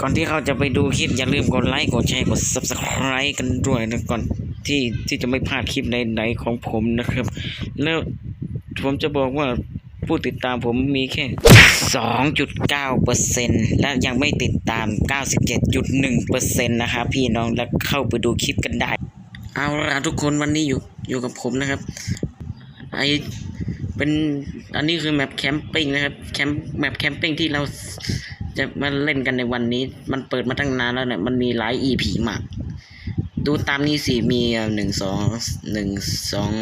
ก่อนที่เขาจะไปดูคลิปอย่าลืมกดไลค์กดแชร์กด subscribe กันด้วยนะก่อนที่ที่จะไม่พลาดคลิปไหนๆของผมนะครับ แล้วผมจะบอกว่าผู้ติดตามผมมีแค่ 2.9%และยังไม่ติดตาม 97.1%นะครับพี่น้องแล้วเข้าไปดูคลิปกันได้ เอาละทุกคนวันนี้อยู่อยู่กับผมนะครับ ไอ เป็นอันนี้คือแมปแคมปิ้งนะครับแคมแมปแคมปิ้งที่เราจะมาเล่นกันในวันนี้ มันเปิดมาตั้งนานแล้วเนี่ยมันมีหลาย EP มาก ดูตามนี้สิมีหนึ่งสองหนึ่งสอง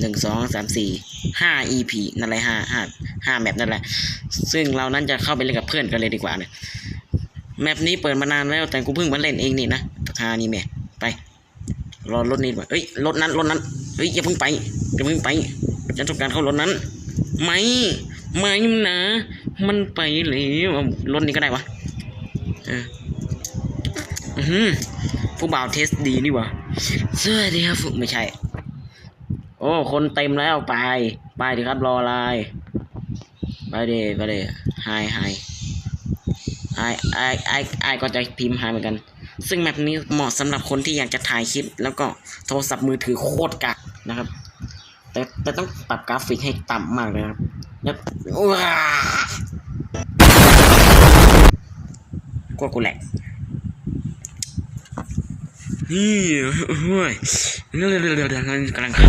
หนึ่งสองสามสี่ห้า EP นั่นแหละห้าห้าห้าแมปนั่นแหละ ซึ่งเรานั้นจะเข้าไปเล่นกับเพื่อนกันเลยดีกว่าเนี่ยแมปนี้เปิดมานานแล้วแต่กูเพิ่งมาเล่นเองนี่นะทานี่แม่ไป รอรถนี้ก่อนเอ้ยรถนั้นรถนั้น เฮ้ยอย่าเพิ่งไปอย่าเพิ่งไปฉันต้องการเข้ารถนั้น ไม่ไม่นะ มันไปแล้วเอรถนี้ก็ได้วะอือหือผู้บ่าวเทสดีนี่วะสวัสดีครับไม่ใช่ โอ้ คนเต็มแล้วไป ไปดิครับรออะไรไปเดไปเดไฮไฮไอไอไอไอก็จะพิมพ์ไฮเหมือนกัน ซึ่งแมปนี้เหมาะสำหรับคนที่อยากจะถ่ายคลิป แล้วก็โทรศัพท์มือถือโคตรกักนะครับ แต่แต่ต้องปรับกราฟิกให้ต่ำมากเลยครับแล้วว้ากลัวกูแหลกนี่โอ้ยเร็วๆๆๆกำลังกำลังเข้า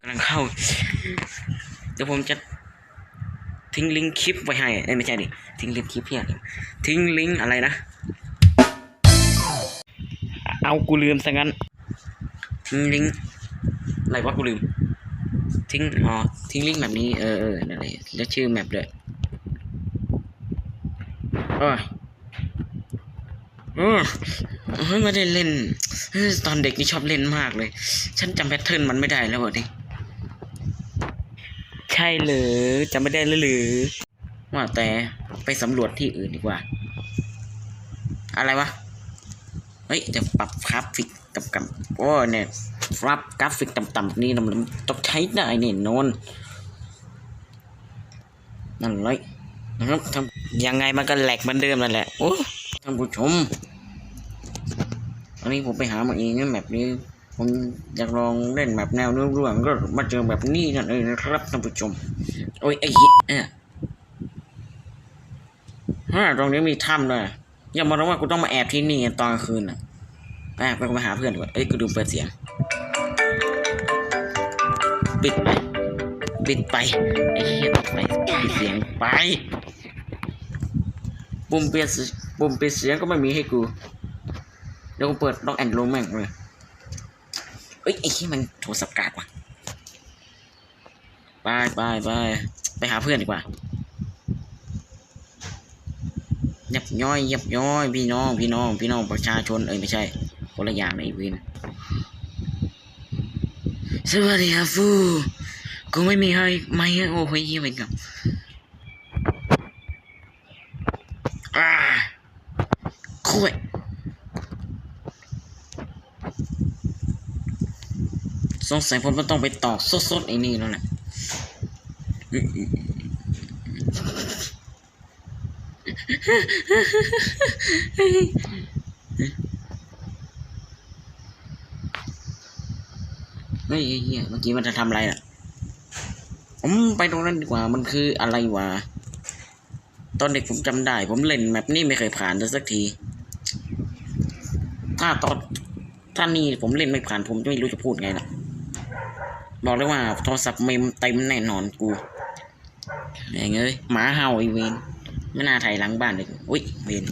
กำลังเข้า เดี๋ยวผมจะทิ้งลิงก์คลิปไว้ให้ไม่ใช่ดิ ทิ้งลิงก์คลิปเพียทิ้งลิงก์อะไรนะ เอากูลืมซะงั้น ทิ้งลิงก์อะไรวะกูลืม ทิ้งอ๋อทิ้งลิงก์แบบนี้เออเออนั่นแหละแล้วชื่อแมปเลยโอ้ยโอ้ยเฮ้ยไม่ได้เล่นเฮ้ยตอนเด็กนี่ชอบเล่นมากเลย ฉันจำแพทเทิร์นมันไม่ได้แล้วเหรอดิใช่เหรือจำไม่ได้เลยหรือ ว่าแต่ไปสำรวจที่อื่นดีกว่า อะไรวะ เฮ้ยจะปรับกราฟิกกับกับโอ้เนี่ยปรับกราฟิกต่ำๆนี่มันต้องใช้ได้เนี่ยนอนนั่นเลยนะครับทำยังไงมันก็แหลกเหมือนเดิมนั่นแหละโอ้ท่านผู้ชมอันนี้ผมไปหามาเองนะแมปนี้ ผมอยากลองเล่นแบบแนวเนื้อเรื่งก็มาเจอแบบนี้นั่นเองนะครับท่านผู้ชม โอ้ยไอ้เหี้ยฮะตรงนี้มีถ้ำด้วย อย่ามารู้ว่ากูต้องมาแอบที่นี่ตอนกลางคืนอะอะไปไปหาเพื่อนกว่าเอ้ยกูดูเปิดเสียง ปิดไปปิดไปไอ้เหี้ยปิดไปปิดเสียงไป ปุ่มเปลี่ยนเสียปุ่มปิดเสียงก็ไม่มีให้กูเดี๋ยวกูเปิดล็อกแอนด์ลงแม่งเลยเอ้ยไอ้ที่มันโทรศัพท์กากว่ะไปไปไปไปหาเพื่อนดีกว่า ยับย่อยยับย่อยพี่น้องพี่น้อง พี่น้องประชาชนเอ้ยไม่ใช่คนละอย่างในวินสวัสดีครับฟูกูไม่มีให้ไม่ให้โอ้ยเยี่ยมเป็นกับอ่าคุยสงสัยผมต้องไปตอกสดๆไอ้นี่แล้วแหละ เฮ้ยเฮียเมื่อกี้มันจะทำอะไรน่ะผมไปตรงนั้นดีกว่า มันคืออะไรวะ ตอนเด็กผมจำได้ ผมเล่นแมปนี่ไม่เคยผ่านสักที ถ้าตอนถ้านี่ผมเล่นไม่ผ่านผมจะไม่รู้จะพูดไงนะบอกเลยว่าโทรศัพท์เมมเต็มแน่นอนกูแม่งเอ้ยหมาเห่าไอเวน ไม่น่าไทยหลังบ้านเลย อุ้ยเวน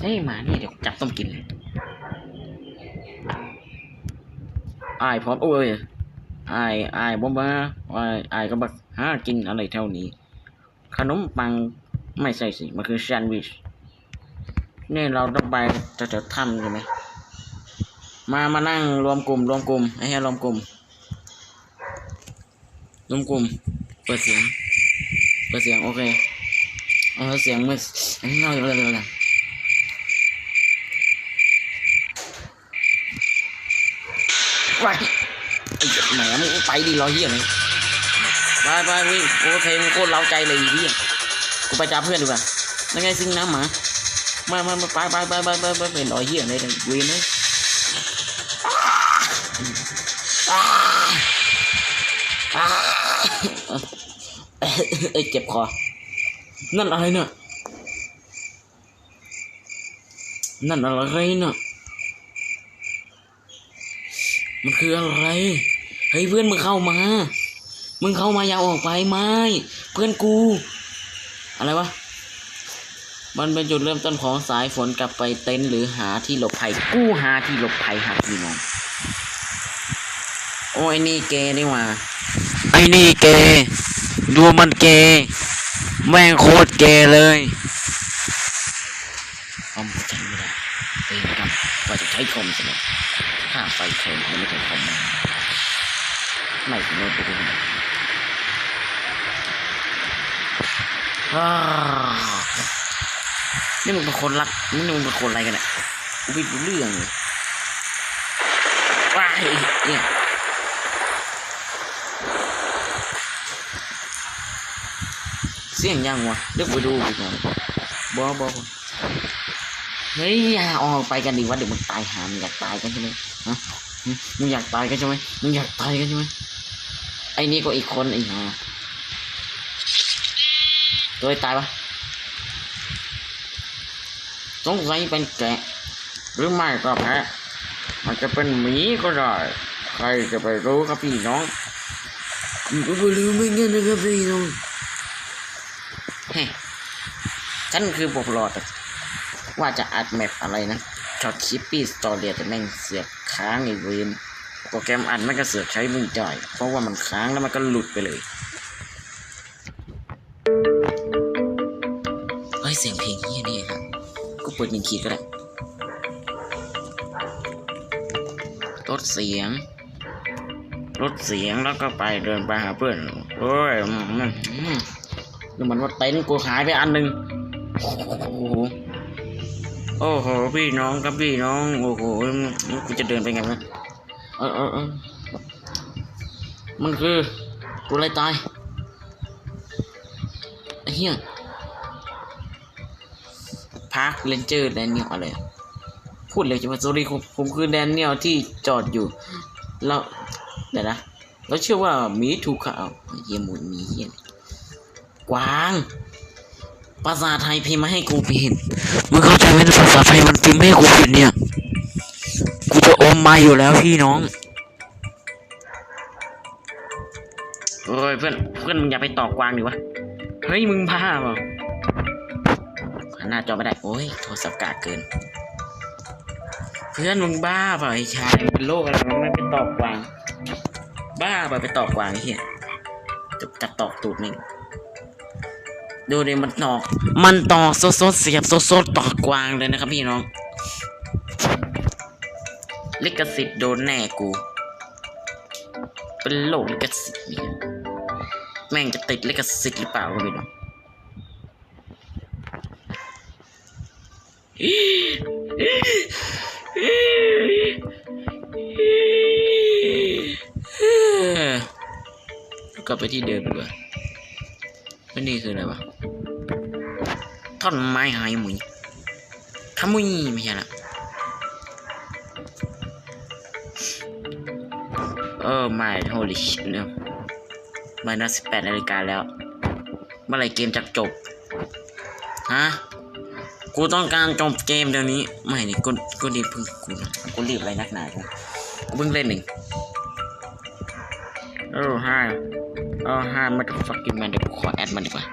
เฮ้ยมานี่เดี๋ยวจับต้มกินเลยอพร้อมโอ้ยอายอบ่มาอายอายก็บักหากินอะไรเท่านี้ ขนมปังไม่ใช่สิ มันคือแซนด์วิช นี่เราต้องไปจะจะทำใช่ไหม มามานั่งรวมกลุ่ม รวมกลุ่มไอ้เหี้ยรวมกลุ่ม รวมกลุ่ม เปิดเสียง เปิดเสียง โอเค เออเสียงมันเฮ้ยเราเลยเลยไปไอ้แหมมึงไปดิรอเฮียเลยไปไปวิ่งโอเคมึงโคตรเล้าใจเลยอีเหี้ยกูไปจ้าเพื่อนดีกว่านั่นไงซิงน้ำหมามามามาไปไปไปไปไปไปเป็นรอยเหี้ยเลยเลยเวียนเลยเจ็บคอ นั่นอะไรเนี่ยนั่นอะไรเนี่ยมันคืออะไร เฮ้ยเพื่อนมึงเข้ามา มึงเข้ามาอย่าออกไปไม่ เพื่อนกู อะไรวะ มันเป็นจุดเริ่มต้นของสายฝนกลับไปเต็นท์หรือหาที่หลบภัย กู้หาที่หลบภัยหาพี่น้อง โอ้ยนี่เกนี่ว่า ไอ้นี่เกดูมันเก แม่งโคตรเกเลยเอมใช้ไม่ได้เป็นกรรมว่าจะใช้คอมสำหรับค่าไฟแพงมันไม่ใช่คอมไม่สมมติดูมันอ้าวนี่มึงเป็นคนรักนี่มึงเป็นคนอะไรกันเนี่ยกูไม่รู้เรื่องเลยว้ายเนี่ย เสียงยังวะเดี๋ยวไปดูไปก่อนบอบอเฮ้ยอย่าออกไปกันดีวะเดี๋ยวมึงตายหามึงอยากตายกันใช่ไหมฮะมึงอยากตายกันใช่ไหมมึงอยากตายกันใช่ไหมไอ้นี่ก็อีกคนไอ้ห่าตัวตายปะสงสัยเป็นแกะ หรือไม่ก็แพะมันจะเป็นหมีก็ได้ใครจะไปรู้ครับพี่น้องผมก็ไม่รู้เหมือนกันนะครับพี่น้อง ฉันคือบอกหลอดว่าจะอัดแมปอะไรนะช็อตชิปปี้สตอเรียแต่แม่งเสือกค้างไอ้เวนโปรแกรมอัดมันก็เสือกใช้ไม่ได้เพราะว่ามันค้างแล้วมันก็หลุดไปเลยเฮ้ยเสียงเพลงเฮียนี่ครับก็เปิดยิงขีดก็ได้ลดเสียงลดเสียงแล้วก็ไปเดินไปหาเพื่อนโอ้ยมอืมอืมดูเหมือนว่าเต็นท์กูหายไปอันหนึ่ง โอ้โหโอ้โห พี่น้องครับพี่น้อง โอ้โหกูจะเดินไปไงวะเออเออเออมันคือกูอะไรตายไอ้เหี้ยพาร์คเลนเจอร์แดนเนียลอะไร พูดเลยจะมาสวัสดีผมผมคือแดนเนียลที่จอดอยู่ แล้วเดี๋ยวนะเราเชื่อว่ามีถูกเขาเอาเยี่ยมหมุนมีเหี้ยกวาง ภาษาไทยพิมพ์มาให้กูพิมพ์มึงเข้าใจไหมภาษาไทยมันพิมพ์ให้กูผิดเนี่ย กูจะอมมาอยู่แล้วพี่น้องโอ้ยเพื่อนเพื่อนมึงอย่าไปตอกวางดิวะ เฮ้ยมึงบ้าป่าหันหน้าจอไม่ได้ โอ้ยโทรศัพท์กากเกิน เพื่อนมึงบ้าเปล่าไอ้ชายเป็นโรคอะไรมึงไม่ไปตอกกวาง บ้าเปล่าไปตอกกวางไอ้เหี้ยจะจะตอกตูดมึง ดูดิมันตอก มันตอกสดๆเสียบสดๆตอกกวางเลยนะครับพี่น้อง ลิขสิทธิ์โดนแน่กู เป็นโลกลิขสิทธิ์เนี่ยแม่งจะติดลิขสิทธิ์หรือเปล่าก็ไม่รู้กลับไปที่เดิมดีกว่า ไม่นี่คืออะไรวะท่อนไม้หายหมุยขมุยไม่ใช่ละเออไม่โฮลิเนอะมานัสิบแปดนาฬิกาแล้ว เมื่อไรเกมจะจบ ฮะ กูต้องการจบเกมเดี๋ยวนี้ ไม่นี่กูกูรีบเพิ่งกูกูรีบอะไรนักหนากูเพิ่งเล่นหนึ่ง เออห้าเออห้ามาดูฟักกิ้งแมนเดี๋ยวกูขอแอดมันดีกว่า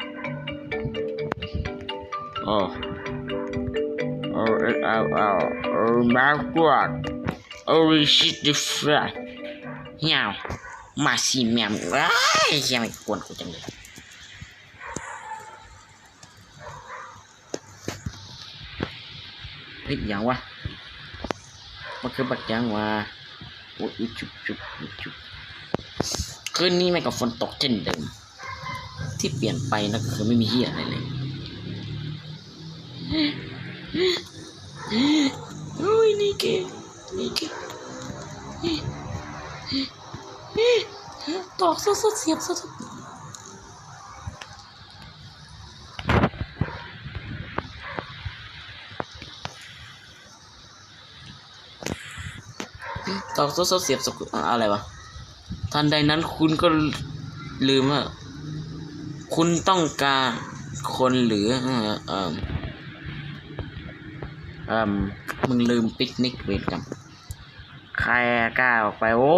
Oh. Oh, it, oh, oh, oh, my God. Oh, shit, the fuck. เหี่ยวมาสิแมมว้ายเฮียไม่กวนกูจังเลยเฮ้ยยังวะมันคือบักยังวะโอ้ยจุบจุบจุบจุบ คืนนี้แม่กับฝนตกเช่นเดิม ที่เปลี่ยนไปนะคือไม่มีเหี้ยอะไรเลยโอ้ยนี่เกนี่เกตอกสดเสียบสดตอกสดเสียบสดอะไรวะ ทันใดนั้นคุณก็ลืมว่าคุณต้องการคนหรือเออเอมเอมมึงลืมปิกนิกเวรกรรมใครกล้าออกไปโอ้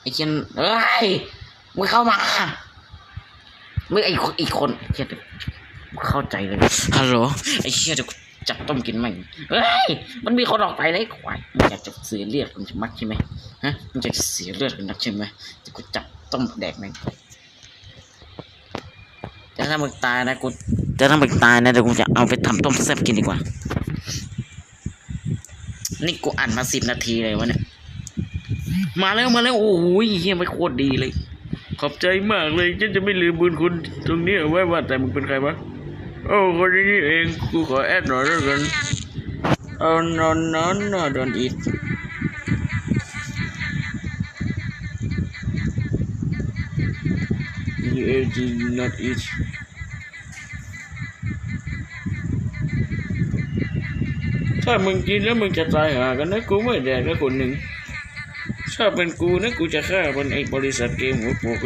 ไอ้เช่นเอ้ยมึงเข้ามามึงไอ้คนอีกคนเชี่ยเข้าใจเลยฮัลโหลไอ้เชี่ยเดี๋ยวกูจับต้มกินแม่งเฮ้ยมันมีคนออกไปเลยควายมึงอยากจะเสียเลือดกันจะมักใช่ไหม ฮะมึงจะเสียเลือดกันนักใช่ไหมเดี๋ยวกูจับต้มแดกแม่งแต่ถ้ามึงตายนะกูแต่ถ้ามึงตายนะเดี๋ยวกูจะเอาไปทำต้มแซ่บกินดีกว่า นี่กูอ่านมาสิบนาทีเลยวะเนี่ย มาแล้วมาแล้วโอ้โหเฮียไม่โคตรดีเลย ขอบใจมากเลยฉันจะไม่ลืมบุญคุณตรงนี้เอาไว้ว่าแต่มึงเป็นใครวะโอ้คนนี้เองกูขอแอดหน่อยแล้วกันเอานอนนอนนอนดอนอิด You did not eat ถ้ามึงกินแล้วมึงจะตายหากันนะกูไม่แดกแล้วคนหนึ่งถ้าเป็นกูนะกูจะฆ่ามันไอ้บริษัทเกมหัวโปก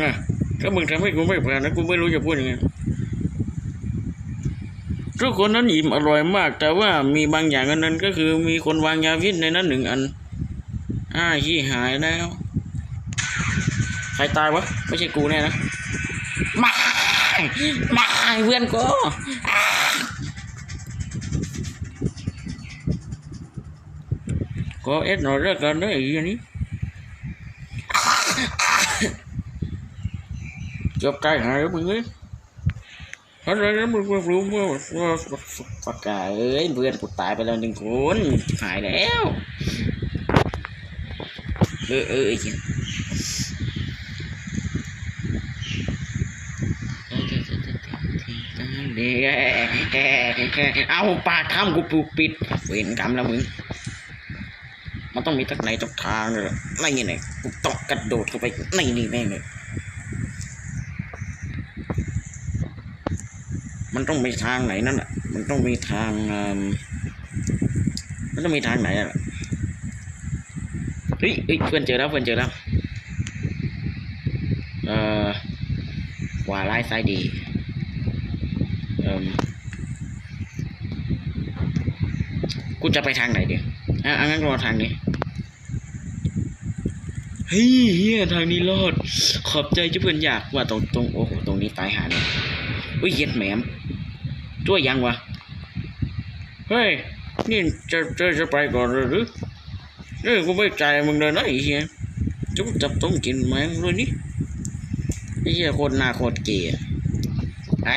นะถ้ามึงทำให้กูไม่ผ่านนะกูไม่รู้จะพูดยังไงทุกคนนั้นอิ่มอร่อยมาก แต่ว่ามีบางอย่างนนั้นก็คือมีคนวางยาพิษในนั้นหนึ่งอัน อ้าขี้หายแล้ว ใครตายวะ ไม่ใช่กูแน่นะ มามาเพื่อนกูก็เอ็ดหน่อยแล้วกันนะไอ้อันนี้จบใจหายแล้วมึงเอ้ยอะไรนะมึงมึงรู้ว่าว่าปากกาเอ้ยเพื่อนกูตายไปแล้วหนึ่งคนหายแล้ว เออเออไอ้เหี้ย เอาปากถ้ำกูปูปิดเวรกรรมแล้วมึง มันต้องมีทักไหนทักทางเลยไล่ยังไงกูต้องกระโดดเข้าไปในนี่แม่งเลยมันต้องมีทางไหนนั่นแหละมันต้องมีทางมันต้องมีทางไหนอะเฮ้ยเฮ้ยเพื่อนเจอแล้วเพื่อนเจอแล้วเอ่อขวาร้ายซ้ายดี กูจะไปทางไหนเดี๋ยวอะงั้นรอทางนี้เฮ้ยเฮียทางนี้รอด ขอบใจที่เพื่อนอยากว่าตรงตรงโอ้โหตรงนี้ตายหาเนี่ยอุ้ยเย็ดแหมมตัวยังวะเฮ้ยนี่จะจะจะไปก่อนหรือเอ้ยกูไม่ใจมึงเลยนะไอ้เฮียจะกูจับต้องกินแมงเลยนี่ไอ้เฮียโคตรหน้าโคตรเกลียไอ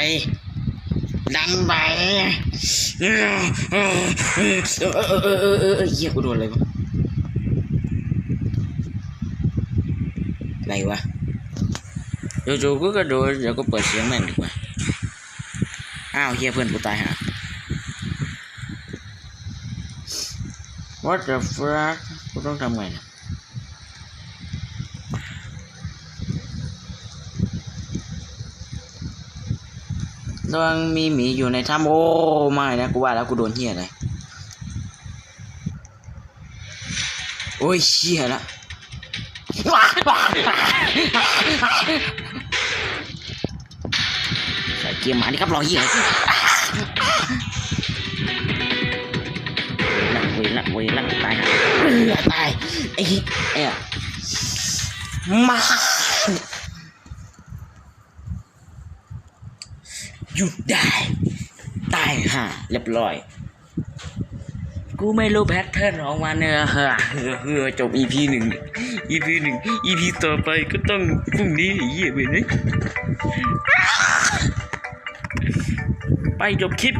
ดันไปเออเออเออเออเออเออเออเฮียกูโดนอะไรวะอะไรวะจู่ๆกูก็โดนเดี๋ยวก็เปิดเสียงแม่งดีกว่าอ้าวเฮียเพื่อนกูตายฮะ What the fuck กูต้องทำไงเนี่ย ระวังมีหมีอยู่ในถ้ำโอ้ไม่นะกูว่าแล้วกูโดนเฮียอะไรโอ้ยเฮียละใส่เกียร์มานี่ครับรอเฮียเวรละเวรละเวรละตายตายไอ้เอ้ยมา ยุดได้ ตายห่าเรียบร้อย กูไม่รู้แพทเทิร์นของมันเนอะเฮ้อเฮ้อเฮ้อจบ EP หนึ่ง EP หนึ่ง EP ต่อไปก็ต้องพรุ่งนี้ไอ้เยี่ยไปนะไปจบคลิป